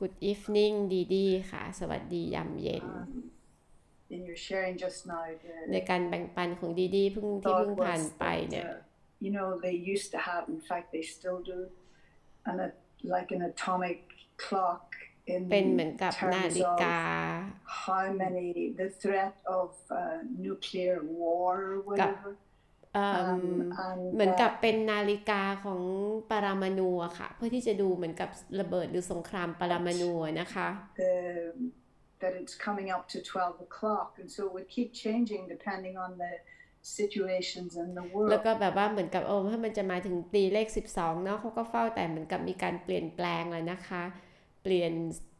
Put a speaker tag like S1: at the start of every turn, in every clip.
S1: Good evening ดีดีค่ะ สวัสดียามเย็น
S2: Um, in your sharing just now,
S1: ใน
S2: the
S1: การแบ่งปันของดีดีเพิ่งที่เพิ่ง
S2: thought
S1: ผ่าน
S2: was
S1: ไป
S2: that
S1: เนี่ย
S2: uh, you know they used to have, in fact, they still do, an a, like an atomic clock
S1: เป็น
S2: in
S1: เหมือนกับนา
S2: terms
S1: ฬิกา
S2: of how many the threat of uh, nuclear war or whatever.
S1: เอิ่ม
S2: Um,
S1: เหมือน
S2: and
S1: กับ
S2: that
S1: เป็นนาฬิกาของปรมาณูอะค่ะ เพื่อที่จะดูเหมือนกับระเบิดหรือสงครามปรมาณูอะนะคะ
S2: the that it's coming up to 12 o'clock, and so it would keep changing depending on the situations in the
S1: แล้ว
S2: world.
S1: ก็แบบว่าเหมือนกับโอ้ถ้ามันจะมาถึงตีเลข 12 เนาะเขาก็เฝ้าแต่เหมือนกับมีการเปลี่ยนแปลงเลยนะคะ เปลี่ยน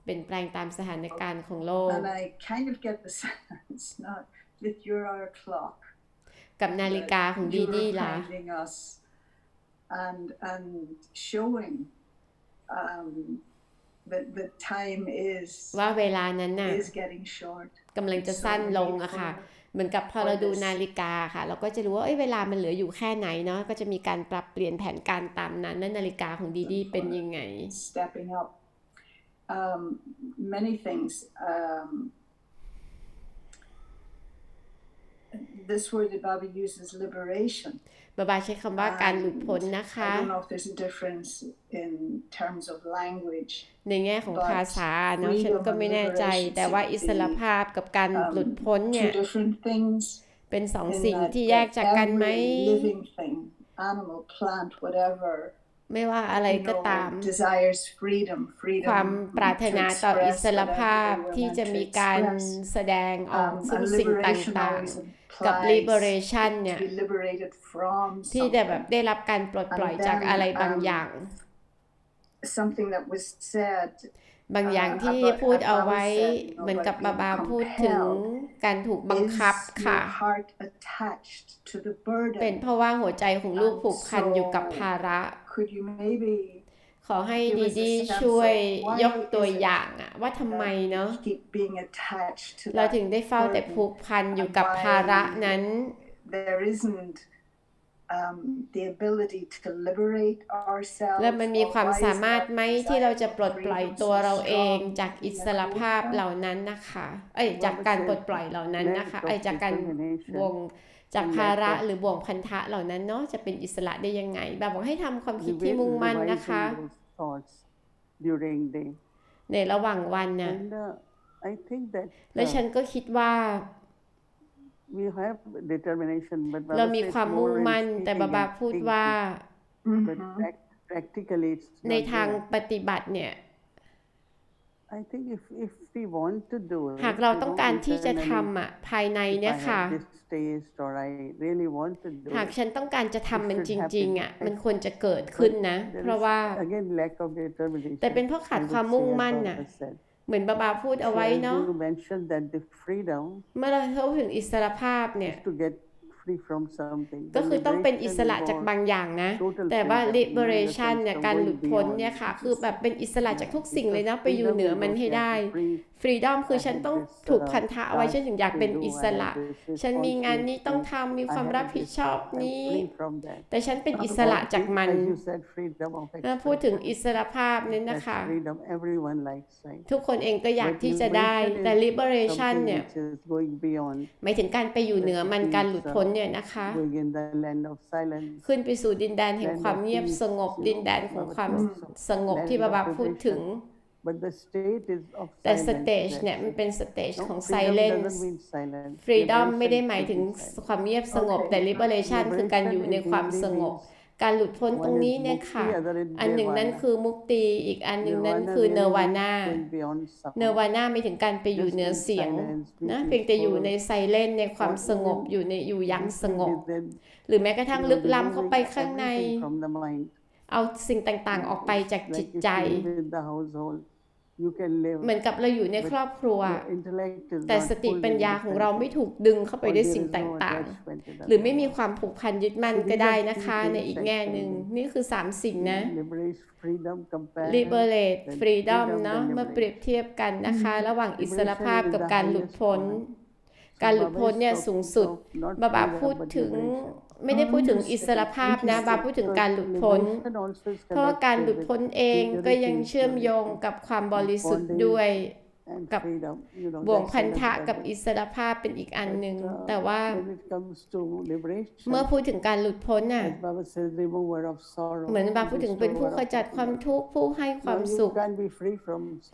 S1: เปลี่ยนแปลงตามสถานการณ์ของโลก
S2: And I kind of get the sense not that you're our clock,
S1: กับนาฬิกาของ
S2: that
S1: ดีดี
S2: you're
S1: ล่ะ
S2: reminding us and and showing um, that the time is
S1: ว่าเวลานั้นน่ะ
S2: is getting short.
S1: กำลังจะ
S2: So
S1: สั้น
S2: we
S1: ลง
S2: need
S1: อะค่ะ
S2: for
S1: เหมือนกับพอเราดูนาฬิกาค่ะ เราก็จะรู้ว่าเอ้ยเวลามันเหลืออยู่แค่ไหนเนาะก็จะมีการปรับเปลี่ยนแผนการตามนั้นและนาฬิกาของดีดีเป็นยังไง
S2: stepping up. Um, many things. Um, this word that Bobby uses, liberation.
S1: บาบาใช้คำว่าการหลุดพ้นนะคะ
S2: I don't know if there's a difference in terms of language.
S1: ในแง่ของภาษาเนาะฉันก็ไม่แน่ใจ แต่ว่าอิสรภาพกับการหลุดพ้นเนี่ย
S2: Two different things
S1: เป็นสอง
S2: in
S1: สิ่ง
S2: that,
S1: ที่แยก
S2: that
S1: จากกันไหม
S2: every living thing, animal, plant, whatever,
S1: ไม่ว่าอะไร
S2: you
S1: ก็
S2: know,
S1: ตาม
S2: desires freedom,
S1: ความ
S2: freedom
S1: ปรารถ
S2: to
S1: นาต่ออิ
S2: express
S1: สร
S2: whatever
S1: ภาพ
S2: they were
S1: ที่จะ
S2: meant to
S1: มีการ
S2: express.
S1: แสดงออก
S2: Um,
S1: ซึ่ง
S2: and
S1: สิ่ง
S2: liberation
S1: ต่าง
S2: always
S1: ๆกับ
S2: implies
S1: liberation
S2: to
S1: เนี่ย
S2: be liberated from
S1: ที่จะแบบ
S2: something.
S1: ได้รับการปลดปล่อย
S2: And
S1: จาก
S2: then,
S1: อะไรบาง
S2: um,
S1: อย่าง
S2: Something that was said
S1: บางอย่าง
S2: uh,
S1: ที่
S2: about-
S1: พูดเอา
S2: about
S1: ไว้
S2: said, you know,
S1: เหมือนกับ
S2: about
S1: บา
S2: being
S1: บาพูดถึง
S2: compelled
S1: การถูกบัง
S2: is
S1: คับค่ะ
S2: your heart attached to the
S1: เป็น
S2: burden.
S1: เพราะว่าหัวใจของลูกผูกพันอยู่กับภาระ
S2: Could you maybe
S1: ขอให้
S2: Give
S1: ดี
S2: us a
S1: ดี
S2: sense
S1: ช่วย
S2: of why
S1: ยกตัว
S2: is it
S1: อย่างอะว่าทำไมเนาะ
S2: keep being attached to
S1: เรา
S2: that
S1: ถึงได้เฝ้าแต่
S2: burden?
S1: ผูกพันอยู่กับภาระนั้น
S2: There isn't um, the ability to liberate ourselves.
S1: และมันมี
S2: or
S1: ความ
S2: why is
S1: สามารถ
S2: that
S1: ไหมที่เรา
S2: desire
S1: จะ
S2: for
S1: ปลดปล่อย
S2: freedom
S1: ตัว
S2: so
S1: เราเอง
S2: strong
S1: จาก
S2: in
S1: อิสรภาพ
S2: America?
S1: เหล่านั้นนะคะ เอ้ยจากการปลดปล่อยเหล่านั้นนะคะ เอ้ยจากการบ่วง จากภาระหรือบ่วงพันธะเหล่านั้นเนาะจะเป็นอิสระได้ยังไง แบบบอกให้ทำความคิดที่มุ่งมั่นนะคะ
S3: revising those thoughts during day.
S1: ในระหว่างวันนะ
S3: And uh, I think that
S1: และ
S3: uh,
S1: ฉันก็คิดว่า
S3: we have determination, but
S1: เรา
S3: Baba
S1: มี
S3: says
S1: ความมุ่ง
S3: more in
S1: มั่นแต่
S3: speaking
S1: บาบา
S3: and
S1: พูด
S3: thinking,
S1: ว่า
S3: but prac- practically it's
S1: ใน
S3: not
S1: ทาง
S3: there.
S1: ปฏิบัติเนี่ย
S3: I think if if we want to do it,
S1: หากเรา
S3: you
S1: ต้อง
S3: know,
S1: การที่จะ
S3: internally,
S1: ทำอะภายใน
S3: if
S1: เนี่ย
S3: I
S1: ค่ะ
S3: have this taste or I really want to do
S1: หาก
S3: it,
S1: ฉันต้องการจะทำมันจ
S3: should
S1: ริงๆ
S3: happen.
S1: อะมันควรจะเกิดขึ้นนะ
S3: there
S1: เพราะ
S3: is
S1: ว่า
S3: again lack of determination.
S1: แต่เป็นเพราะขาด
S3: I
S1: ความ
S3: would
S1: มุ่ง
S3: say, as
S1: มั่น
S3: Baba
S1: น่ะ
S3: said.
S1: เหมือนบาบาพูดเอา
S3: So
S1: ไว้
S3: as
S1: เนาะ
S3: you mentioned that the freedom
S1: เมื่อเราเข้าถึงอิสรภาพเนี่ย
S3: is to get free from something.
S1: ก็
S3: The
S1: คือต้องเป็นอิส
S3: liberation
S1: ระจาก
S3: involves
S1: บางอย่างนะ
S3: total
S1: แต่ว่า
S3: freedom, you know, in the
S1: liberation
S3: sense
S1: เนี่ย
S3: of
S1: การห
S3: going
S1: ลุดพ้น
S3: beyond
S1: เนี่ยค่ะ คือ
S3: this.
S1: แบบเป็นอิสระจากทุกสิ่งเลยนะ
S3: Because
S1: ไปอยู่เหนือ
S3: freedom
S1: มัน
S3: is
S1: ให้
S3: also
S1: ได้
S3: free
S1: ฟรีดอมคือฉัน
S3: I have
S1: ต้อง
S3: this,
S1: ถูก
S3: uh,
S1: พันธะเอาไว้
S3: task
S1: ฉันถึงอยากเป็น
S3: to do,
S1: อิ
S3: I
S1: ส
S3: have
S1: ระ
S3: this
S1: ฉันมีงานนี้ต้อง
S3: responsibility,
S1: ทำมี
S3: I
S1: ความ
S3: have
S1: รับผิด
S3: this,
S1: ชอบ
S3: I'm
S1: นี้
S3: free from that.
S1: แต่ฉันเป็นอิส
S3: Or
S1: ระจากมัน
S3: as you said, freedom of
S1: ถ้าพูดถึง
S3: expression.
S1: อิสรภาพเนี่ยนะ
S3: That's
S1: คะ
S3: freedom everyone likes, right?
S1: ทุกคนเองก็อยาก
S3: But
S1: ที่จะได้
S3: liberation
S1: แต่
S3: is
S1: liberation
S3: something
S1: เนี่ย
S3: which is going beyond,
S1: หมายถึงการไปอยู่เหนือมัน
S3: That
S1: การหลุด
S3: means, uh,
S1: พ้นเนี่ยนะคะ
S3: going in the land of silence.
S1: ขึ้นไปสู่ดินแดนแห่ง
S3: land
S1: ความ
S3: of
S1: เงียบ
S3: peace,
S1: สงบ
S3: you
S1: ดิน
S3: know,
S1: แดนของ
S3: Baba
S1: ความ
S3: talks of
S1: สงบ
S3: land
S1: ที่บา
S3: of
S1: บาพูดถึง
S3: liberation. But the state is of
S1: แต่ส
S3: silence.
S1: เตจ
S3: that's
S1: เนี่ยมัน
S3: it.
S1: เป็นสเตจ
S3: No,
S1: ของ
S3: freedom
S1: silence
S3: doesn't mean silence.
S1: ฟรีดอมไม่ได้
S3: Liberation
S1: หมายถึง
S3: should be silent.
S1: ความเงียบสงบ
S2: Okay.
S1: แต่ liberation คือการอยู่ในความสงบ การหลุดพ้นตรงนี้เนี่ยค่ะ อันหนึ่งนั้นคือมุกติอีกอันหนึ่งนั้นคือเนวาน่าเนวาน่าไม่ถึงการไปอยู่เหนือเสียงนะเพียงแต่อยู่ในไซเลนในความสงบอยู่ในอยู่อยังสงบ หรือแม้กระทั่งลึกล้ำเข้าไปข้างในเอาสิ่งต่างๆ ออกไปจากจิตใจ เหมือนกับเราอยู่ในครอบครัว แต่สติปัญญาของเราไม่ถูกดึงเข้าไปด้วยสิ่งต่างๆ หรือไม่มีความผูกพันยึดมั่นก็ได้นะคะ ในอีกแง่หนึ่งนี่คือ 3 สิ่งนะ liberate freedom เนาะเมื่อเปรียบเทียบกันนะคะ ระหว่างอิสรภาพกับการหลุดพ้น การหลุดพ้นเนี่ยสูงสุดบาบาพูดถึงไม่ได้พูดถึงอิสรภาพนะบาพูดถึงการหลุดพ้น เพราะว่าการหลุดพ้นเองก็ยังเชื่อมโยงกับความบริสุทธิ์ด้วย กับบ่วงพันธะกับอิสรภาพเป็นอีกอันหนึ่งแต่ว่าเมื่อพูดถึงการหลุดพ้นน่ะเหมือนบาพูดถึงเป็นผู้ขจัดความทุกข์ผู้ให้ความสุข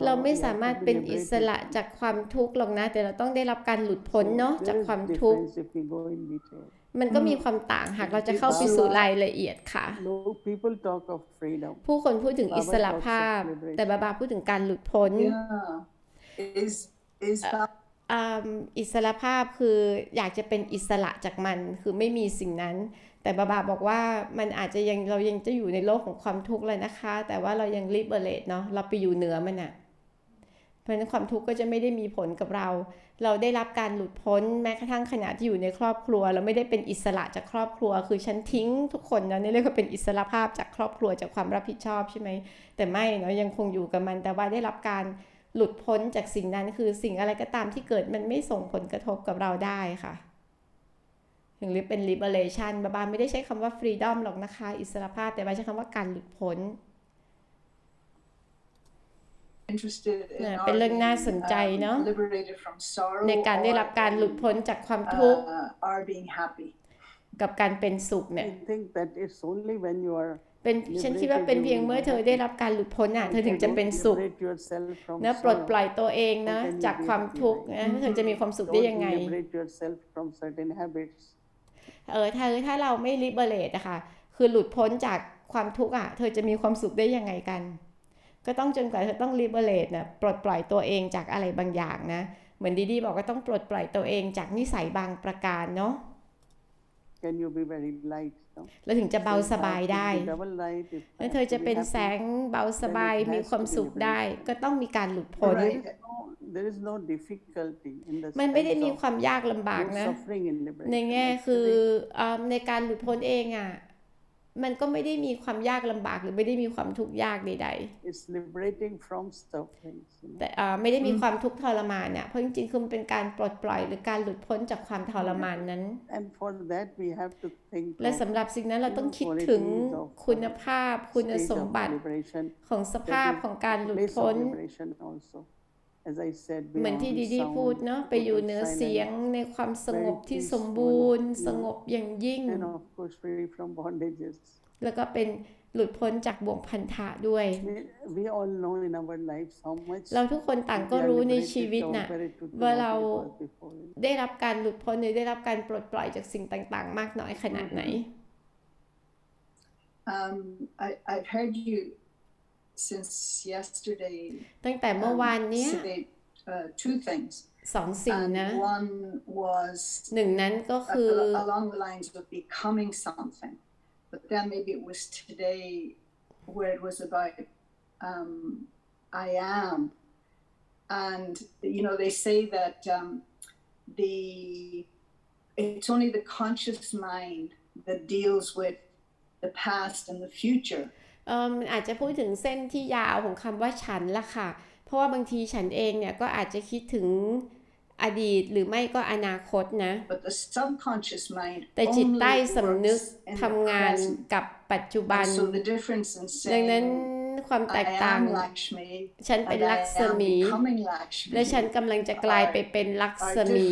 S1: เราไม่สามารถเป็นอิสระจากความทุกข์หรอกนะ แต่เราต้องได้รับการหลุดพ้นเนาะจากความทุกข์มันก็มีความต่างหากเราจะเข้าไปสู่รายละเอียดค่ะ ผู้คนพูดถึงอิสระภาพ แต่บาบาพูดถึงการหลุดพ้น
S2: Yeah. Is is that
S1: อ่าอิสรภาพคืออยากจะเป็นอิสระจากมันคือไม่มีสิ่งนั้น แต่บาบาบอกว่ามันอาจจะยังเรายังจะอยู่ในโลกของความทุกข์เลยนะคะ แต่ว่าเรายังลิเบเรตเนาะเราไปอยู่เหนือมันอะเพราะฉะนั้นความทุกข์ก็จะไม่ได้มีผลกับเรา เราได้รับการหลุดพ้นแม้กระทั่งขณะที่อยู่ในครอบครัว เราไม่ได้เป็นอิสระจากครอบครัว คือฉันทิ้งทุกคนนะนี่เรียกว่าเป็นอิสรภาพจากครอบครัวจากความรับผิดชอบใช่ไหมแต่ไม่เนาะยังคงอยู่กับมัน แต่ว่าได้รับการ หลุดพ้นจากสิ่งนั้นคือสิ่งอะไรก็ตามที่เกิดมันไม่ส่งผลกระทบกับเราได้ค่ะถึงเรียกเป็น liberation บาบาไม่ได้ใช้คำว่า freedom หรอกนะคะ อิสรภาพแต่บาใช้คำว่าการหลุดพ้น
S2: interested in
S1: เนี่ย
S2: our
S1: เป็นเรื่องน่า
S2: being,
S1: สนใจ
S2: um,
S1: เนาะ
S2: liberated from sorrow
S1: ในการได้รับการหลุด
S2: or
S1: พ้นจากความทุกข์
S2: uh, our being happy.
S1: กับการเป็นสุขเนี่ย
S3: I think that it's only when you are
S1: เป็นฉันคิดว่าเป็นเพียงเมื่อเธอได้รับการหลุดพ้นอะเธอถึงจะเป็นสุข
S3: liberate yourself from
S1: นะปลด
S3: sorrow.
S1: ปล่อยตัวเองนะ
S3: How can you
S1: จาก
S3: be
S1: ความ
S3: happy
S1: ทุกข์
S3: like
S1: นะเธอจะมีความสุขได้
S3: Don't
S1: ยังไง
S3: liberate yourself from certain habits.
S1: เออถ้าถ้าเราไม่ลิเบเรตอะค่ะคือหลุดพ้นจากความทุกข์อะเธอจะมีความสุขได้ยังไงกัน ก็ต้องจนกว่าเธอต้องลิเบเรตนะปลดปล่อยตัวเองจากอะไรบางอย่างนะ เหมือนดีดีบอกว่าต้องปลดปล่อยตัวเองจากนิสัยบางประการเนาะ
S3: Can you be very light? No?
S1: แล้วถึงจะเบา
S3: So
S1: สบาย
S3: if I
S1: ได้
S3: feel double light, if I
S1: แล้วเธอ
S3: have
S1: จะ
S3: to be
S1: เป็น
S3: happy,
S1: แสงเบาสบายมีความสุขได้ ก็ต้องมีการหลุดพ้น
S3: There is no, there is no difficulty in the
S1: มันไม่ได้
S3: sense
S1: มี
S3: of
S1: ความยากลำบาก
S3: no
S1: นะ
S3: suffering in liberation.
S1: ในแง่คือ
S3: Actually,
S1: เออในการหลุดพ้นเองอะ มันก็ไม่ได้มีความยากลำบากหรือไม่ได้มีความทุกข์ยากใดๆ
S3: it's liberating from suffering. You know?
S1: แต่อ่าไม่ได้มีความทุกข์ทรมานเนี่ยเพราะจริงๆคือมันเป็นการปลดปล่อยหรือการหลุดพ้นจากความทรมานนั้น
S3: And for that, we have to think
S1: และ
S3: of
S1: สำหรับสิ่งนั้นเราต้องคิดถึงคุณภาพ คุณ
S3: state
S1: สม
S3: of
S1: บัติ
S3: liberation,
S1: ของสภาพ
S3: that is
S1: ของการหลุด
S3: place
S1: พ้น
S3: of liberation also. As I said,
S1: เหมือนที่
S3: beyond
S1: ดีดี
S3: sound,
S1: พูดเนาะไปอยู่เหนือ
S3: total
S1: เสียง
S3: silence,
S1: ในความสงบ
S3: very
S1: ที่
S3: peaceful,
S1: สมบูรณ์
S3: you know.
S1: สงบอย่างยิ่ง
S3: and of course free from bondages.
S1: แล้วก็เป็นหลุดพ้นจากบ่วงพันธะด้วย
S3: We, we all know in our lives how much
S1: เราทุกคนต่างก็
S3: we are
S1: รู้ใน
S3: liberated
S1: ชีวิตน่ะ
S3: compared to
S1: ว่า
S3: what
S1: เรา
S3: it was before.
S1: ได้รับการหลุดพ้นหรือได้รับการปลดปล่อยจากสิ่งต่าง ๆ มากน้อยขนาดไหน
S2: Um, I, I've heard you since yesterday
S1: ตั้งแต่เมื่อวานเนี้ย
S2: say uh, two things.
S1: สองสิ่ง
S2: And
S1: นะ
S2: one was
S1: หนึ่งนั้นก็
S2: a-
S1: คือ
S2: a- along the lines of becoming something. But then maybe it was today where it was about um, I am. And, you know, they say that um, the it's only the conscious mind that deals with the past and the future.
S1: เอ่อมันอาจจะพูดถึงเส้นที่ยาวของคำว่าฉันละค่ะ เพราะว่าบางทีฉันเองเนี่ยก็อาจจะคิดถึงอดีตหรือไม่ก็อนาคตนะ
S2: But the subconscious mind
S1: แต่จิต
S2: only
S1: ใต้สำนึก
S2: works in
S1: ทำ
S2: the
S1: งาน
S2: present.
S1: กับปัจจุบัน
S2: And so the difference in
S1: ดังนั้น
S2: saying
S1: ความแต
S2: I
S1: กต่าง
S2: am Lakshmi
S1: ฉันเป็น
S2: and
S1: ลั
S2: I
S1: กษ
S2: am
S1: มี
S2: becoming Lakshmi.
S1: และฉันกำลังจะกลายไปเป็นลักษมี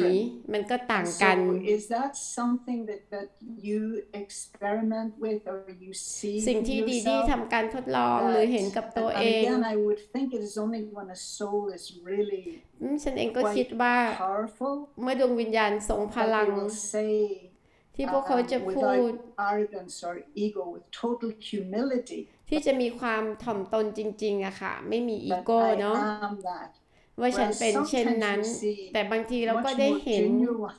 S1: มันก็ต่าง
S2: And
S1: กัน
S2: So is that something that, that you experiment with or you see
S1: สิ่งที่ดีดี
S2: yourself?
S1: ทำการทดลองหรือเห็นกับ
S2: And-
S1: ตัว
S2: and
S1: เอง
S2: again, I would think it is only when a soul is really
S1: อืมฉันเองก็
S2: quite
S1: คิดว่า
S2: powerful
S1: เมื่อดวงวิญญาณทรงพ
S2: that
S1: ลัง
S2: they will say
S1: ที่พวกเขาจะ
S2: um,
S1: พูด
S2: without arrogance or ego, with total humility,
S1: ที่จะมีความถ่อมตนจริงๆอะค่ะ ไม่มีอี
S2: that
S1: โก้
S2: I
S1: เนาะ
S2: am that.
S1: ว่าฉัน
S2: Whereas
S1: เป็นเช่น
S2: sometimes
S1: นั้น
S2: you see
S1: แต่บางทีเราก็
S2: much
S1: ได้
S2: more
S1: เห็น
S2: genuine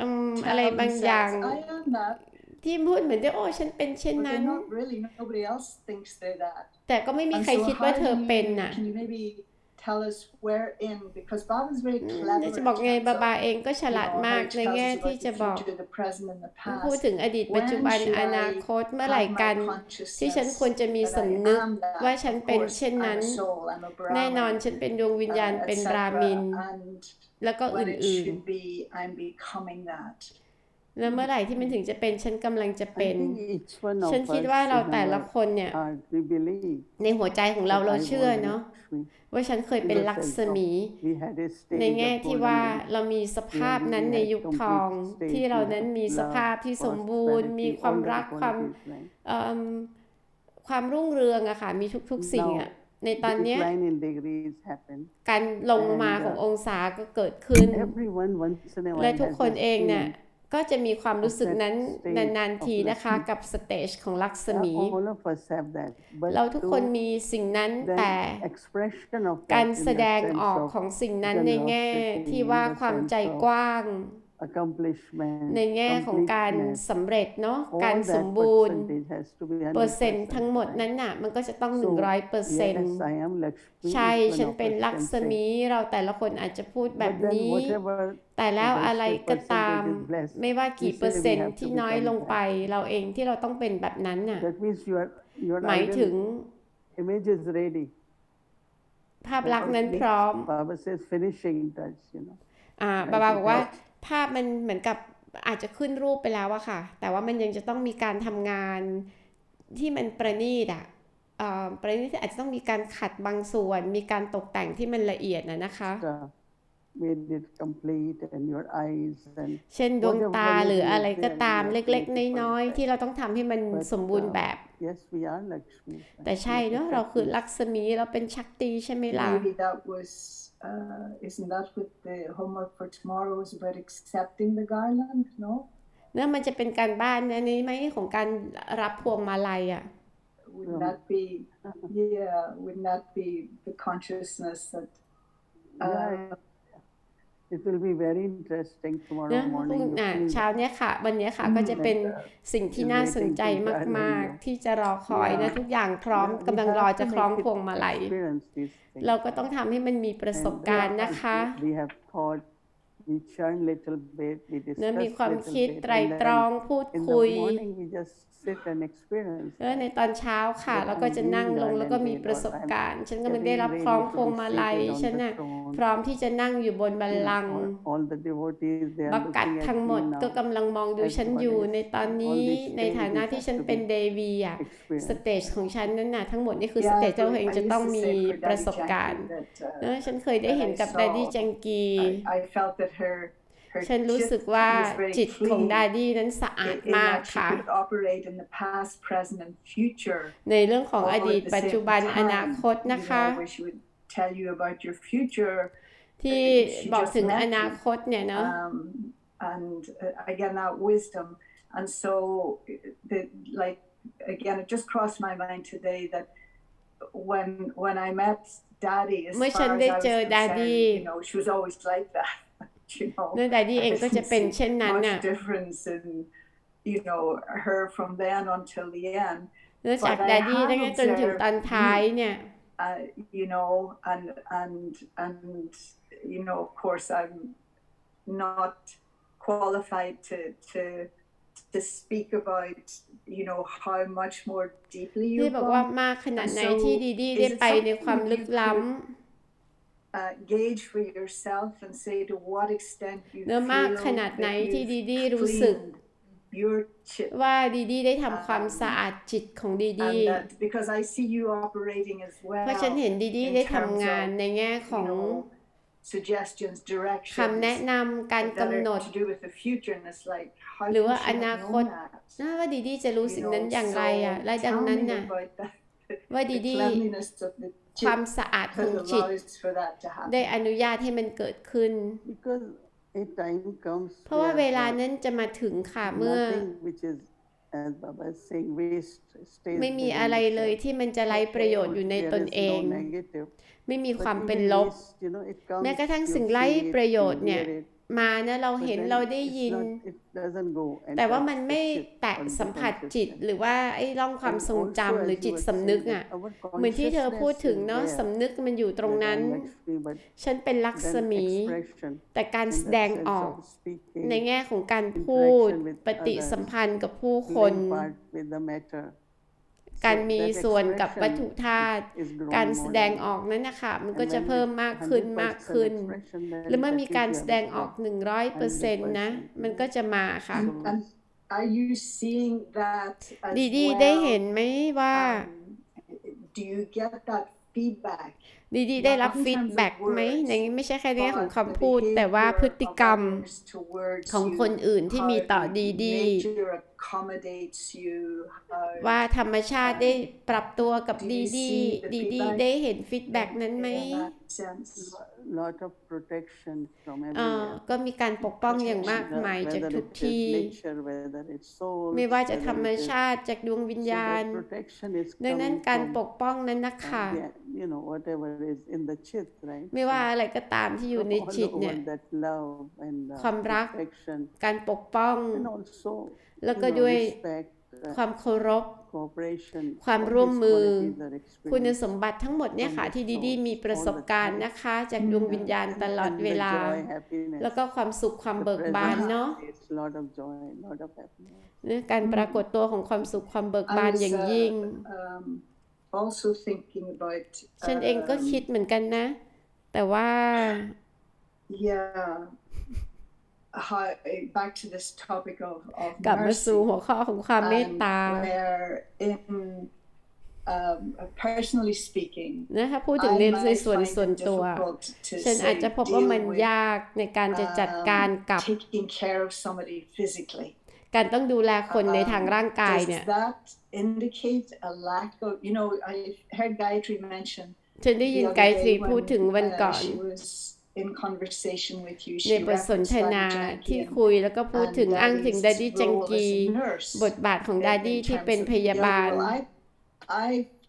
S1: อืม
S2: tell
S1: อะไรบางอย่าง
S2: themselves, I am that,
S1: ที่พูดเหมือนได้โอ้ฉันเป็นเช่น
S2: but
S1: นั้
S2: they're
S1: น
S2: not really. Nobody else thinks they're that.
S1: แต่ก็ไม่มี
S2: And
S1: ใคร
S2: so
S1: คิด
S2: how
S1: ว่า
S2: do
S1: เธอ
S2: you-
S1: เป็นน่ะ
S2: Can you maybe tell us wherein? Because Baba's very
S1: อืม
S2: clever.
S1: เดี๋ยวจะ
S2: in
S1: บอกไง
S2: terms
S1: บา
S2: of,
S1: บาเองก็ฉ
S2: you
S1: ลาด
S2: know,
S1: มาก
S2: how he
S1: ใน
S2: tells
S1: แง่
S2: us
S1: ที่
S2: about
S1: จะ
S2: the
S1: บอก
S2: future, the present, and the
S1: พูด
S2: past.
S1: ถึงอดีตปัจจุบัน
S2: When should
S1: อนาคตเมื่อไหร่
S2: have
S1: กัน
S2: my
S1: ที่ฉัน
S2: consciousness
S1: ควรจะมี
S2: that I
S1: สำนึก
S2: am that.
S1: ว่าฉัน
S2: Of
S1: เป็น
S2: course,
S1: เช่น
S2: I'm
S1: นั้น
S2: a soul, I'm a
S1: แน่นอน
S2: Brahman,
S1: ฉันเป็นดวงวิญญาณ
S2: uh,
S1: เป็น
S2: etc.
S1: บรามิน
S2: And
S1: แล้วก็อ
S2: when it ื่
S1: น
S2: should
S1: แล้วเมื่อไหร่ที่มันถึงจะเป็นฉันกำลังจะ
S3: I
S1: เป็น
S3: think each one of
S1: ฉันคิด
S3: us
S1: ว่าเรา
S3: in
S1: แต่ละ
S3: our
S1: คนเนี่ย
S3: heart, we believe
S1: ในหัวใจของเรา
S3: that
S1: เรา
S3: I
S1: เชื่อ
S3: was
S1: เนาะ
S3: Lakshmi.
S1: ว่าฉันเคยเป็นลักษมี
S3: We had a stage
S1: ในแง่
S3: of
S1: ที่
S3: golden
S1: ว่า
S3: age.
S1: เรามีสภาพนั้นในยุคทองที่เรานั้นมีสภาพที่สมบูรณ์ มีความรักความเอิ่มความรุ่งเรืองอะค่ะ มีทุกๆสิ่งอะในตอนเนี้ย
S3: Decline in degrees happened.
S1: การลงมา
S3: And, uh,
S1: ขององศาก็เกิดขึ้น
S3: Everyone once in a
S1: และ
S3: while
S1: ทุก
S3: has
S1: คน
S3: this
S1: เองเนี่ย
S3: feeling.
S1: ก็จะมีความรู้สึกนั้น
S3: Of that
S1: นาน
S3: stage
S1: ๆที
S3: of
S1: นะคะ
S3: Lakshmi
S1: กับสเตจของลักษมี
S3: All of us have that. But
S1: เราทุกคน
S3: to
S1: มีสิ่งนั้น
S3: then
S1: แต่
S3: expression of
S1: การ
S3: that in
S1: แส
S3: the
S1: ดง
S3: sense
S1: ออก
S3: of
S1: ของสิ่งนั้นในแง่
S3: generosity,
S1: ที่ว่า
S3: in the
S1: ความใจ
S3: sense of
S1: กว้าง
S3: accomplishment,
S1: ในแง่ของการ
S3: completeness,
S1: สำเร็จเนาะ
S3: all
S1: การส
S3: that
S1: มบูรณ์
S3: percentage has to be
S1: เปอร์เซ็นต์
S3: 100%,
S1: ทั้งหมด
S3: right?
S1: นั้นน่ะ มันก็จะต้อง
S3: So,
S1: 100เปอร์เซ็นต์
S3: Yes, I am Lakshmi.
S1: ใช่
S3: each one
S1: ฉัน
S3: of
S1: เป็น
S3: us
S1: ลัก
S3: can
S1: ษ
S3: say.
S1: มีเราแต่ละคนอาจจะพูดแบบ
S3: But then
S1: นี้
S3: whatever
S1: แต่แล้ว
S3: the
S1: อะไร
S3: rest
S1: ก็
S3: percentage
S1: ตาม
S3: is blessed.
S1: ไม่ว่ากี่
S3: We say
S1: เปอร์
S3: we
S1: เซ็นต์
S3: have to
S1: ที่น้อย
S3: become
S1: ลงไป เราเองที่เราต้องเป็นแบบนั้นน่ะ
S3: That means your your
S1: หมายถึง
S3: ideal image is ready.
S1: ภาพลักษณ์นั้นพร้อม
S3: Baba says finishing touch, you know.
S1: อ่า
S3: Right,
S1: บาบาบอกว่า
S3: because-
S1: ภาพมันเหมือนกับอาจจะขึ้นรูปไปแล้วอะค่ะ แต่ว่ามันยังจะต้องมีการทำงานที่มันประณีตอะเอ่อประณีตที่อาจจะต้องมีการขัดบางส่วน มีการตกแต่งที่มันละเอียดนะนะคะ
S3: uh, made it complete and your eyes and
S1: เช่นดวงตา
S3: Whatever
S1: หรือ
S3: you
S1: อะไร
S3: do
S1: ก็
S3: there,
S1: ตาม
S3: you are
S1: เล็ก
S3: creating
S1: ๆน้อย
S3: for
S1: ๆที่เราต้องทำให้มัน
S3: But,
S1: สมบูรณ์
S3: uh,
S1: แบบ
S3: yes we are Lakshmi.
S1: แต่ใช่เนาะเราคือลักษมีเราเป็นชักตีใช่ไหมล่ะ
S2: Maybe that was, uh, isn't that what the homework for tomorrow was about accepting the garland? No?
S1: เนื่อมันจะเป็นการบ้านอันนี้ไหมของการรับพวงมาลัยอะ
S2: Wouldn't
S3: Yeah.
S2: that be, yeah, wouldn't that be the consciousness that, uh,
S3: Yeah, It will be very interesting
S1: นะ
S3: tomorrow
S1: พรุ่ง
S3: morning.
S1: อะ
S3: looking
S1: เช้าเนี้ยค่ะ วันเนี้ยค่ะก็จะเป็นสิ่งที่น่าสนใจมาก ๆ ที่จะรอคอยนะทุกอย่างพร้อม
S3: Yeah, we
S1: กำลังรอ
S3: have to
S1: จะคล้อง
S3: make it
S1: พวงมาลัย
S3: experience these things.
S1: เราก็ต้องทำให้มันมีประสบ
S3: And,
S1: การณ์
S3: uh,
S1: นะคะ
S3: We have thought, we churn little bit, we
S1: เนื้อ
S3: discuss
S1: มีความ
S3: little
S1: คิด
S3: bit,
S1: ไตร
S3: and
S1: ตรอง
S3: then
S1: พูด
S3: in
S1: คุย
S3: the morning we just sit and experience.
S1: เออในตอนเช้าค่ะเราก็จะนั่งลงแล้วก็มีประสบการณ์ ฉันกำลังได้รับคล้องพวงมาลัยฉันน่ะพร้อมที่จะนั่งอยู่บนบัลลังก์
S3: All the devotees, they
S1: บั
S3: are
S1: กกัด
S3: looking
S1: ทั้ง
S3: at
S1: หมด
S3: me
S1: ก็
S3: now.
S1: กำลังมองดูฉันอยู่ในตอนนี้ในฐานะที่ฉันเป็นเดวีอะส
S3: Experience.
S1: เตจของฉันนั่นน่ะทั้งหมดนี่คือส
S2: yeah,
S1: เตจ
S2: I
S1: เจ้าเอง
S2: used
S1: จะ
S2: to
S1: ต้องมี
S2: say for
S1: ประ
S2: Daddy
S1: สบการณ์
S2: Jackie that, uh,
S1: เออฉันเคยได้เห็นกับ
S2: that I
S1: ดาดี้
S2: saw
S1: จังกี
S2: I, I felt that her, her
S1: ฉันรู้สึก
S2: chit
S1: ว่า
S2: was very
S1: จิตของ
S2: clean
S1: ดาดี้นั้นสะอาด
S2: in, in
S1: มาก
S2: that she
S1: ค่ะ
S2: could operate in the past, present, and future
S1: ในเรื่องของ
S2: all
S1: อ
S2: at
S1: ดีต
S2: the
S1: ปัจจุ
S2: same
S1: บัน
S2: time,
S1: อนาคต
S2: you
S1: นะคะ
S2: know, where she would tell you about your future
S1: ที่
S2: she
S1: บอก
S2: just
S1: ถึง
S2: met
S1: อ
S2: me
S1: นาคตเนี่ยเนาะ
S2: um, and uh, again that wisdom and so the like again it just crossed my mind today that when when i met daddy as
S1: เมื่อ
S2: far
S1: ฉัน
S2: as
S1: ได้
S2: I was
S1: เจอดา
S2: concerned,
S1: ดี้
S2: you know she was always like that you know
S1: เนื่อดาดี้เองก็จะเป็นเช่นนั้นน่ะ
S2: much difference in you know her from then until the end
S1: เนื่องจากดาดี้ตั้งแต่จนถึงตอนท้ายเนี่ย
S2: uh, you know, and and and you know, of course, I'm not qualified to to to speak about you know how much more deeply
S1: ที่
S2: you've
S1: บอกว่า
S2: gone,
S1: มากขนาดไหน
S2: And so,
S1: ที่ดีดีได้
S2: is it
S1: ไปในความ
S2: something
S1: ลึก
S2: you
S1: ล้ำ
S2: could, uh, gauge for yourself and say to what extent you
S1: เนื้อ
S2: feel
S1: มากขนาดไหน
S2: that
S1: ที่
S2: you've
S1: ดีดีรู้สึก
S2: cleaned your chit
S1: ว่าดีดีได้ทำความสะอาดจิตของดีดี
S2: and that because I see you operating as
S1: เพราะฉัน
S2: well
S1: เห็นดีดี
S2: in
S1: ได้
S2: terms
S1: ทำงาน
S2: of,
S1: ในแง่ของ
S2: you know, suggestions
S1: คำแนะ
S2: directions
S1: นำการ
S2: that
S1: กำหน
S2: are
S1: ด
S2: to do with the future and it's like how
S1: หรือ
S2: can
S1: ว่า
S2: she
S1: อ
S2: have
S1: นาคต
S2: known that
S1: น่าว่าดีดีจะรู้
S2: you
S1: สิ่ง
S2: know
S1: นั้นอย่างไรอะ
S2: so
S1: และดัง
S2: tell
S1: นั้น
S2: me
S1: น่ะ
S2: about that
S1: ว่าดี
S2: the
S1: ดี
S2: cleanliness of the
S1: ความ
S2: chit
S1: สะอาดของ
S2: that
S1: จิต
S2: allows for that to
S1: ได้
S2: happen
S1: อนุญาตให้มันเกิดขึ้น
S3: Because a time comes
S1: เพราะว่า
S3: where
S1: เวลา
S3: the
S1: นั้นจะมาถึงค่ะเมื่อ
S3: nothing which is, as Baba is saying, waste stays
S1: ไม่มี
S3: within
S1: อะไรเลย
S3: itself.
S1: ที่มันจะไร้ประโยชน์อยู่ใน
S3: There
S1: ตน
S3: is
S1: เอง
S3: no negative.
S1: ไม่มี
S3: But
S1: ความ
S3: even
S1: เป็นลบ
S3: waste, you know, it comes,
S1: แม้กระทั่ง
S3: you
S1: สิ่งไร้
S3: see it,
S1: ประโย
S3: you
S1: ชน์เนี่ย
S3: hear it,
S1: มานะเรา
S3: but
S1: เห็น
S3: then
S1: เราได้
S3: it's
S1: ยิน
S3: not- it doesn't go and
S1: แต่ว่า
S3: touch
S1: มัน
S3: the
S1: ไม่
S3: chit
S1: แตะ
S3: or the
S1: สัมผัสจิต
S3: consciousness.
S1: หรือว่าไอ้ร่องความ
S3: And
S1: ทรง
S3: also,
S1: จำหรือ
S3: as
S1: จิ
S3: you
S1: ต
S3: were
S1: สำนึก
S3: saying,
S1: อะ
S3: that our
S1: เหมือนที่เธอพูดถึง
S3: consciousness
S1: เนาะ
S3: is there,
S1: สำนึกมันอยู่ตรง
S3: that
S1: นั้น
S3: I'm Lakshmi, but
S1: ฉันเป็นลักษ
S3: then
S1: มี
S3: expression
S1: แต่การ
S3: in
S1: แส
S3: the
S1: ดง
S3: sense
S1: ออก
S3: of speaking,
S1: ในแง่ของการพูด
S3: interaction with
S1: ปฏิ
S3: others,
S1: สัมพันธ์กับผู้คน
S3: playing part with the matter.
S1: การมี
S3: that
S1: ส่วนกับวัตถุ
S3: expression
S1: ธาตุ
S3: is growing
S1: การ
S3: more
S1: แสดง
S3: and
S1: อ
S3: more.
S1: อกนั้นนะคะมันก็
S3: And
S1: จะ
S3: when
S1: เพิ่ม
S3: it's
S1: มากขึ้น
S3: 100%
S1: มากขึ้น
S3: expression, then
S1: แล้วเมื่อมีการ
S3: that
S1: แส
S3: is
S1: ดง
S3: there.
S1: ออก 100%นะ มันก็จะมาค่ะ
S3: So,
S2: And are you seeing that as
S1: ดีดีได้เห็น
S2: well?
S1: ไหมว่า
S2: Um, do you get that feedback?
S1: ดีดีได้รับ
S2: not in
S1: ฟีด
S2: terms of
S1: แบ็กไหม
S2: words,
S1: ในไม่ใช่แค่ในแง่ของ
S2: but
S1: คำพูด แต่ว่าพฤติกรรม
S2: others towards
S1: ของ
S2: you,
S1: คนอื่นที่มี
S2: how
S1: ต่อดีดี
S2: nature accommodates you, how
S1: ว่าธรรมชาติได้ปรับตัวกับ
S2: Do
S1: ดี
S2: you
S1: ดี
S2: see the
S1: ดีดี
S2: feedback
S1: ได้เห็นฟีดแบ็กนั้นไหม
S2: in that sense.
S3: lot of protection from
S1: เอ่อ
S3: everywhere.
S1: ก็มีการปกป้องอย่างมาก
S3: Whether-
S1: มายจาก
S3: whether
S1: ทุก
S3: it is
S1: ที่
S3: nature, whether it's soul,
S1: ไม่ว่าจะ
S3: whether
S1: ธรรม
S3: it is-
S1: ชาติจากดวงวิญ
S3: so
S1: ญาณ
S3: that protection is
S1: ดังนั้น
S3: coming
S1: การ
S3: from,
S1: ปกป้องนั้นนะคะ
S3: uh, the- you know, whatever is in the chit, right?
S1: ไม่ว่าอะไรก็ตามที่อยู่ใน
S3: all
S1: จิต
S3: over
S1: เนี่ย
S3: that love and uh,
S1: ความรัก
S3: protection
S1: การปกป้อง
S3: and also
S1: แล้ว
S3: you
S1: ก็
S3: know,
S1: ด้วย
S3: respect, uh,
S1: ความเคารพ
S3: cooperation
S1: ความ
S3: all
S1: ร่วม
S3: these
S1: มือ
S3: qualities are
S1: คุณ
S3: experienced
S1: สมบัติทั้งหมดเนี่ยค่ะ ที่ดีดีมีประสบการณ์นะคะ จากดวงวิญญาณตลอด
S3: and
S1: เว
S3: the
S1: ลา
S3: joy, happiness,
S1: แล้วก็ความสุขความ
S3: the
S1: เบิกบาน
S3: presence
S1: เนาะ
S3: creates lot of joy, lot of happiness.
S1: เนี่ยการปรากฏตัวของความสุขความเบิก
S2: I
S1: บาน
S2: was,
S1: อย่าง
S2: uh,
S1: ยิ่ง
S2: um, also thinking about
S1: ฉันเองก็
S2: um,
S1: คิดเหมือนกันนะ แต่ว่า
S2: yeah how back to this topic of, of
S1: กลับมาสู่
S2: mercy
S1: หัวข้อของความเมต
S2: and
S1: ตา
S2: where in um, personally speaking
S1: นะคะพูดถึง
S2: I
S1: ใน
S2: might
S1: ส่วน
S2: find
S1: ส่วน
S2: it
S1: ตัว
S2: difficult to
S1: ฉันอาจ
S2: say
S1: จะพบว่า
S2: deal
S1: มัน
S2: with
S1: ยากในการจะจัดการกับ
S2: um, taking care of somebody physically
S1: การต้องดูแลคนในทาง
S2: Um,
S1: ร่างกายเนี่ย
S2: Does that indicate a lack of, you know, I heard Gayatri mention
S1: ฉันได้ยิน
S2: the other
S1: ไกด์ทรี
S2: day
S1: พูด
S2: when,
S1: ถึงวัน
S2: uh,
S1: ก่อน
S2: she was in conversation with you.
S1: ใน
S2: She
S1: บทสน
S2: referenced
S1: ท
S2: Daddy
S1: นา
S2: Janki
S1: ที่
S2: and,
S1: คุยแล้วก็พูด
S2: and
S1: ถึงอ้างถึง
S2: Daddy's
S1: ดาดี้จัง
S2: role
S1: กี
S2: as a nurse
S1: บทบาทของ
S2: in-
S1: ดา
S2: in
S1: ดี้ที่
S2: terms
S1: เป็น
S2: of
S1: พยา
S2: the
S1: บา
S2: other
S1: ล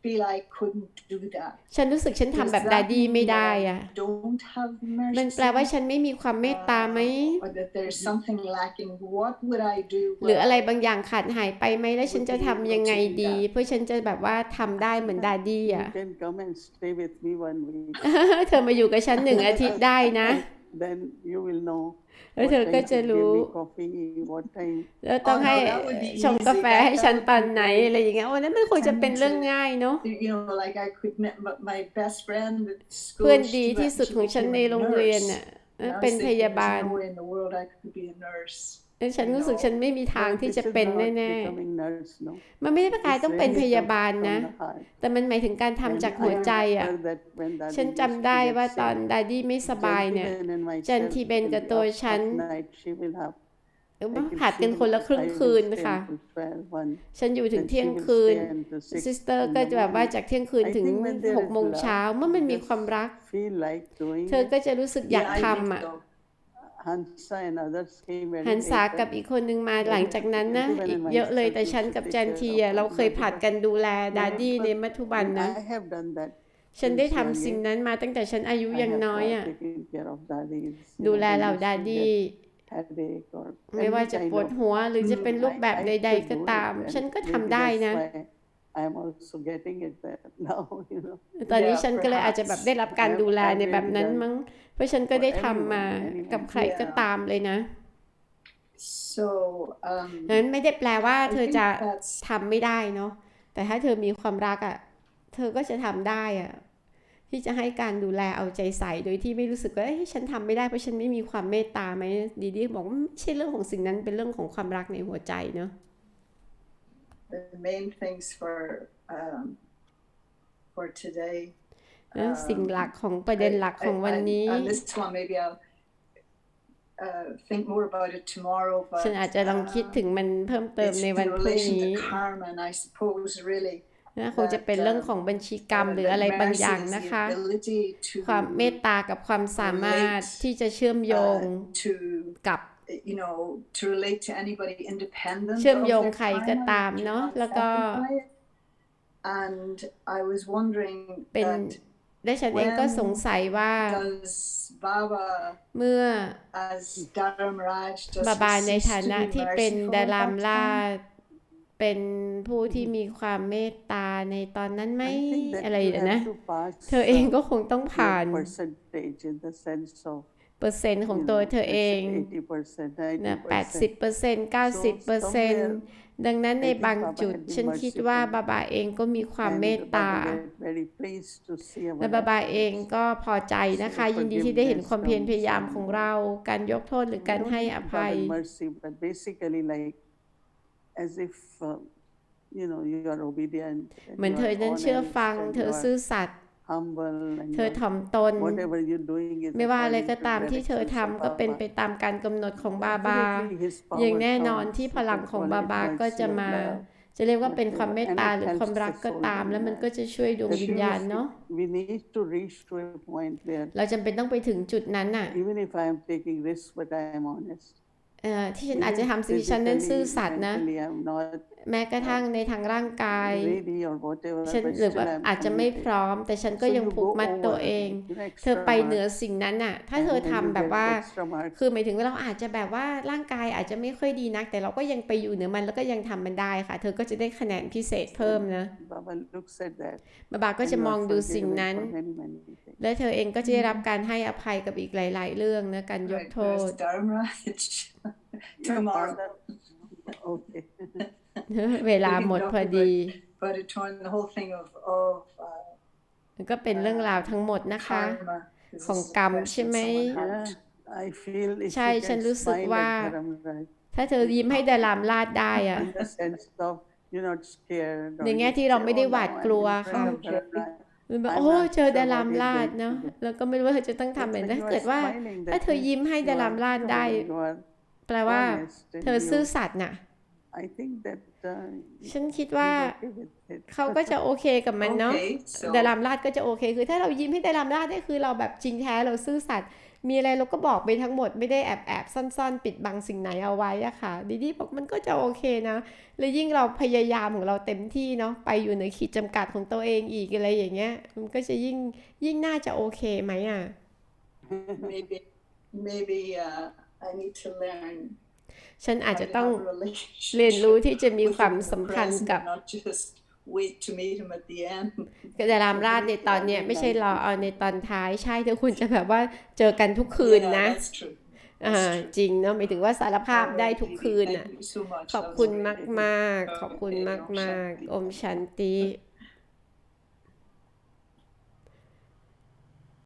S2: role. I, I feel I couldn't do that.
S1: ฉันรู้สึกฉันทำแบบ
S2: Does
S1: ดา
S2: that
S1: ดี้
S2: mean
S1: ไม่
S2: that
S1: ได้
S2: I
S1: อะ
S2: don't have
S1: มันแปลว่า
S2: mercy?
S1: ฉันไม่มีความเมตตาไหม
S2: Uh, or that there's something lacking? What would I do?
S1: หรืออะไร
S2: well?
S1: บางอย่างขาดหายไปไหมแล้วฉันจะทำยังไงดี เพื่อฉันจะแบบว่าทำได้เหมือนดาดี้
S3: You
S1: อะ
S3: can come and stay with me one week,
S1: เธอมาอยู่กับฉันหนึ่งอาทิตย์ได้นะ
S3: then you will know
S1: แล้ว
S3: what
S1: เธอก็
S3: time
S1: จะ
S3: to give
S1: รู้
S3: me coffee, what time
S1: แล้วต้อง
S2: Oh, no,
S1: ให้
S2: that would be
S1: ชงกาแฟ
S2: easy. That-
S1: ให้ฉัน
S2: that would
S1: ตอน
S2: be
S1: ไหน
S2: great.
S1: อะไรอย่างเงี้ยโอ้นั้นมันคงจะเป็นเรื่องง่ายเนาะ
S2: you know, like I could, met my- my best friend at
S1: เพื่อน
S2: school.
S1: ดี
S2: she
S1: ที่
S2: went-
S1: สุด
S2: she
S1: ของฉัน
S2: became
S1: ใน
S2: a
S1: โรงเรียน
S2: nurse.
S1: น่ะ
S2: And I was
S1: เป็นพ
S2: thinking,
S1: ยา
S2: there's
S1: บาล
S2: no way in the world I could be a nurse.
S1: แล้วฉันรู้สึกฉันไม่มีทาง
S3: But
S1: ที่
S3: this
S1: จะ
S3: is
S1: เป็น
S3: not
S1: แน่
S3: becoming nurse, no?
S1: ๆมันไม่ได้ประกาย
S3: This
S1: ต้องเป็น
S3: really
S1: พยา
S3: comes
S1: บาล
S3: from
S1: นะ
S3: the heart.
S1: แต่มันหมายถึงการทำ
S3: And
S1: จาก
S3: I
S1: หัวใจอะ
S3: remember that when Daddy
S1: ฉัน
S3: used
S1: จำ
S3: to
S1: ได้
S3: get
S1: ว่า
S3: sick,
S1: ตอนดาดี้ไม่สบายเนี่ย
S3: Gentleman and myself,
S1: จันทีเบน
S3: in
S1: กับ
S3: the
S1: ตัว
S3: up-
S1: ฉัน
S3: up night, she will have
S1: เอ้ย
S3: I can
S1: ผัดกัน
S3: see
S1: คนละครึ่ง
S3: I will
S1: คืน
S3: stay
S1: ค่ะ
S3: until 12, one.
S1: ฉันอยู่ถึง
S3: Then
S1: เที่ย
S3: she
S1: ง
S3: will
S1: คืน
S3: stay until
S1: ซิ
S3: six
S1: สเตอร์
S3: in
S1: ก็
S3: the
S1: จะแบบว่า
S3: morning.
S1: จากเที่ยงคืน
S3: I
S1: ถึง
S3: think when there
S1: หก
S3: is
S1: โมง
S3: love,
S1: เช้า เมื่อ
S3: you
S1: มันมี
S3: just
S1: ความรัก
S3: feel like doing
S1: เธอ
S3: it.
S1: ก็จะรู้สึกอยาก
S2: Yeah, I
S1: ทำ
S2: think
S1: อะ หันษา
S3: later.
S1: กับอีกคนนึงมาหลังจากนั้นนะอีกเยอะเลยแต่ฉันกับจันทีอะเราเคยผัดกันดูแลดาดี้ในมัธบัน
S3: And
S1: นะ
S3: I have done that.
S1: ฉันได้
S3: since
S1: ทำ
S3: early.
S1: สิ่งนั้นมาตั้งแต่ฉันอายุ
S3: I
S1: ยัง
S3: have
S1: น้อย
S3: uh,
S1: อะ
S3: taken care of daddies, you
S1: ดู
S3: know,
S1: แล
S3: when
S1: เหล่า
S3: used to
S1: ดา
S3: get
S1: ดี้
S3: headache or
S1: ไม่ว่า
S3: any
S1: จะ
S3: kind
S1: ปวด
S3: of
S1: หัวหรือจะเป็นรูปแบบ
S3: I
S1: ใด
S3: could
S1: ๆก็
S3: do
S1: ตาม
S3: it,
S1: ฉัน
S3: and
S1: ก็
S3: maybe
S1: ทำได้
S3: that's
S1: นะ
S3: why I'm also getting it there now, you know.
S1: ตอนนี้
S2: Yeah,
S1: ฉันก็เลยอาจจะแบบได้รับการ
S3: perhaps.
S1: ดูแล
S3: I've
S1: ในแบบนั้น
S3: really done
S1: มั้ง เพราะฉันก็ได้
S3: for
S1: ทำมา
S3: everyone, anyone.
S1: กับใครก็ตามเลยนะ
S2: So, um,
S1: นั้นไม่ได้แปลว่า
S2: I
S1: เธอ
S2: think
S1: จะ
S2: that's
S1: ทำไม่ได้เนาะ แต่ถ้าเธอมีความรักอะ่ะ เธอก็จะทำได้อะ่ะ ที่จะให้การดูแลเอาใจใส่ โดยที่ไม่รู้สึกว่าเอ้ยฉันทำไม่ได้เพราะฉันไม่มีความเมตตาไหมดีดีบอกว่าไม่ใช่เรื่องของสิ่งนั้นเป็นเรื่องของความรักในหัวใจเนาะ
S2: the main things for um, for today.
S1: แล้วสิ่งหลักของประเด็นหลักของวันนี้
S2: And this one, maybe I'll uh, think more about it tomorrow. But
S1: ฉันอาจจะลองคิด
S2: um,
S1: ถึงมันเพิ่มเติม
S2: it's
S1: ใน
S2: in
S1: วันพรุ่ง
S2: relation
S1: นี้
S2: to karma, and I suppose really
S1: นะคงจะเป็นเรื่องของบัญชีกรรม
S2: uh,
S1: หรือ
S2: that
S1: อะไรบาง
S2: mercy
S1: อย่าง
S2: is
S1: นะ
S2: the
S1: คะ
S2: ability to
S1: ความเมตตากับความสามารถ
S2: relate
S1: ที่จะเชื่อมโยง
S2: uh, to
S1: กับ
S2: you know to relate to anybody independent
S1: เชื่อม
S2: of
S1: โยง
S2: their
S1: ใครก็
S2: karma,
S1: ตาม
S2: which are
S1: เนาะ
S2: not
S1: แล้วก็
S2: affected by it. And I was wondering
S1: เป็น
S2: that
S1: และฉันเองก็สงสัยว่า
S2: does Baba
S1: เมื่อ
S2: as Dharamraj does
S1: บาบา
S2: he
S1: ใน
S2: cease
S1: ฐา
S2: to
S1: นะ
S2: be
S1: ที่เป็น
S2: merciful
S1: ดา
S2: at
S1: ราม
S2: that
S1: ราช
S2: time?
S1: เป็นผู้ที่มีความเมตตาในตอนนั้นไหม
S3: I think that
S1: อะไร
S3: you
S1: อย่างนะ
S3: have to pass
S1: เธอเอง
S3: uh,
S1: ก็คงต้องผ่าน
S3: your percentage in the sense of
S1: เปอร์เซ็นต์ของ
S3: you
S1: ตัว
S3: know,
S1: เธอ
S3: let's
S1: เอ
S3: say
S1: ง
S3: 80%,
S1: นะ
S3: 90%.
S1: แปดสิบเปอร์เซ็นต์เก้าสิบเปอร์เซ็นต์ดังนั้นใน
S3: I think
S1: บาง
S3: Baba
S1: จุด
S3: had been
S1: ฉันคิดว่า
S3: merciful.
S1: บาบาเองก็มีความ
S3: And
S1: เมตตา
S3: Baba get very pleased to see our
S1: และบาบาเอง
S3: efforts.
S1: ก็พอใจนะคะ ยินดีที่ได้เห็นความเพียรพยายามของเรา การยกโทษหรือการ
S3: Not
S1: ให้อ
S3: even
S1: ภัย
S3: Baba mercy, but basically like as if uh, you know you are obedient. and
S1: เหมือน
S3: you
S1: เธอ
S3: are
S1: นั้นเชื่อ
S3: honest
S1: ฟัง
S3: and
S1: เธอ
S3: you are
S1: ซื่อสัตย์
S3: humble and
S1: เธอ
S3: you are-
S1: ถ่อมตน
S3: whatever you're doing is
S1: ไม่ว่าอะไร
S3: according
S1: ก็
S3: to
S1: ตามที่เธอ
S3: directions of
S1: ทำก็เป็น
S3: Baba.
S1: ไปตามการกำหนดของบาบา
S3: Definitely his
S1: อย่าง
S3: power
S1: แน่นอน
S3: comes,
S1: ที่
S3: you
S1: พลัง
S3: can
S1: ของ
S3: call
S1: บา
S3: it
S1: บาก็
S3: mercy
S1: จะ
S3: or
S1: มา
S3: love.
S1: จะเรียกว่าเป็นความเมตตา
S3: And it
S1: หรือความ
S3: helps
S1: รัก
S3: the
S1: ก็
S3: soul
S1: ตาม
S3: in
S1: แล้วมัน
S3: life.
S1: ก็จะช่วยดวง
S3: But
S1: วิญ
S3: we
S1: ญาณ
S3: need-
S1: เนาะ
S3: We need to reach to a point where
S1: เราจำเป็นต้องไปถึงจุดนั้นน่ะ
S3: even if I am taking risks, but I am honest.
S1: เอ่อที่ฉันอาจจะ
S3: Even
S1: ทำสิ่งที่ฉันนั้น
S3: physically,
S1: ซื่อสัตย์นะ
S3: mentally, I'm not
S1: แม้กระทั่งในทางร่างกาย
S3: ready or whatever,
S1: ฉัน
S3: but
S1: หรือ
S3: still
S1: ว่า
S3: I'm
S1: อาจจะไม่พ
S3: committed.
S1: ร้อม แต่ฉันก็
S3: So
S1: ยัง
S3: you
S1: ผูก
S3: go
S1: มัดตัว
S3: over,
S1: เอง
S3: you know,
S1: เธอ
S3: extra
S1: ไปเหนือ
S3: marks,
S1: สิ่งนั้นน่ะ ถ้า
S3: and
S1: เธอ
S3: when
S1: ทำ
S3: you
S1: แบบ
S3: get
S1: ว่า
S3: extra marks,
S1: คือหมายถึงว่าเราอาจจะแบบว่าร่างกายอาจจะไม่ค่อยดีนัก แต่เราก็ยังไปอยู่เหนือมันแล้วก็ยังทำมันได้ค่ะ เธอก็จะได้คะแนนพิเศษเพิ่มนะ
S3: Baba looks at that
S1: บาบาก็
S3: and
S1: จะ
S3: you
S1: มอง
S3: are
S1: ดูสิ่ง
S3: forgiven
S1: นั้น
S3: for many, many things.
S1: และเธอเองก็จะได้รับการให้อภัยกับอีกหลาย ๆ เรื่องนะการยก
S2: Right,
S1: โท
S2: where's
S1: ษ
S2: Dharma? It's
S3: Your
S2: tomorrow.
S3: father- Okay.
S1: เวลาหมดพอดี
S2: But it turned the whole thing of, of uh,
S1: มันก็เป็นเรื่องราวทั้งหมดนะคะ
S2: karma. This is
S1: ของ
S2: the
S1: กรรม
S2: question
S1: ใช่ไหม
S2: someone
S3: Yeah,
S2: asked.
S3: I feel if
S1: ใช่
S3: you
S1: ฉัน
S3: can
S1: รู้สึก
S3: smile
S1: ว่า
S3: at Dharamraj,
S1: ถ้าเธอยิ้มให้ดารามลาดได้อะ
S3: in the sense of you're not scared. or
S1: ใน
S3: you
S1: แง่ที่
S3: say,
S1: เราไม่ได้
S3: "Oh,
S1: หวาด
S3: now
S1: กลัว
S3: I'm in
S1: ค่ะ
S3: front of Dharamraj."
S1: มันแบบ
S3: I'm
S1: โอ้
S3: not
S1: เจอ
S3: sure
S1: ดาราม
S3: what he's
S1: ลาด
S3: going to
S1: เนาะ
S3: do.
S1: แล้วก็ไม่รู้ว่าเธอจะต้อง
S3: But
S1: ทำแบบ
S3: when
S1: นั้น
S3: you
S1: ถ้า
S3: are
S1: เกิดว่า
S3: smiling,
S1: ถ้า
S3: that
S1: เธอ
S3: means
S1: ยิ้มให้
S3: you
S1: ดาราม
S3: are
S1: ลาดได้
S3: true, you are
S1: แปลว่า
S3: honest, and
S1: เธอซื่อ
S3: you-
S1: สัตย์น่ะ
S3: I think that uh,
S1: ฉันคิด
S3: he's
S1: ว่า
S3: okay with it.
S1: เขาก็จะโอเคกับมันเนาะ
S2: Okay, so
S1: ดารามลาดก็จะโอเค คือถ้าเรายิ้มให้ดารามลาดได้คือเราแบบจริงแท้เราซื่อสัตย์ มีอะไรเราก็บอกไปทั้งหมดไม่ได้แอบแอบซ่อนๆ ปิดบังสิ่งไหนเอาไว้อะค่ะดีดีบอกมันก็จะโอเคนะและยิ่งเราพยายามของเราเต็มที่เนาะไปอยู่ในขีดจำกัดของตัวเองอีกอะไรอย่างเงี้ย มันก็จะยิ่งยิ่งน่าจะโอเคไหมอะ
S2: maybe maybe uh, I need to learn
S1: ฉันอาจ
S2: how
S1: จะ
S2: to
S1: ต้อง
S2: have a relationship
S1: เรียนรู้ที่จะมี
S2: with
S1: ความ
S2: him in the
S1: สัมพันธ์
S2: present,
S1: กับ
S2: not just wait to meet him at the end.
S1: ดารามราชในตอนเนี้ยไม่ใช่รอเอาในตอนท้ายใช่เธอคุณจะแบบว่าเจอกันทุกคืน
S2: Yeah,
S1: นะ
S2: that's true.
S1: อ่า
S2: That's true.
S1: จริงเนาะหมายถึงว่าสารภาพ
S2: All
S1: ได้
S2: right,
S1: ทุก
S2: Didi,
S1: คืน
S2: thank
S1: อะ
S2: you so much.
S1: ขอบ
S2: That was
S1: คุณ
S2: great.
S1: มากมาก ๆ ขอบคุณ
S2: Okay,
S1: มาก
S2: Om
S1: มาก
S2: Shanti.
S1: อมชันติ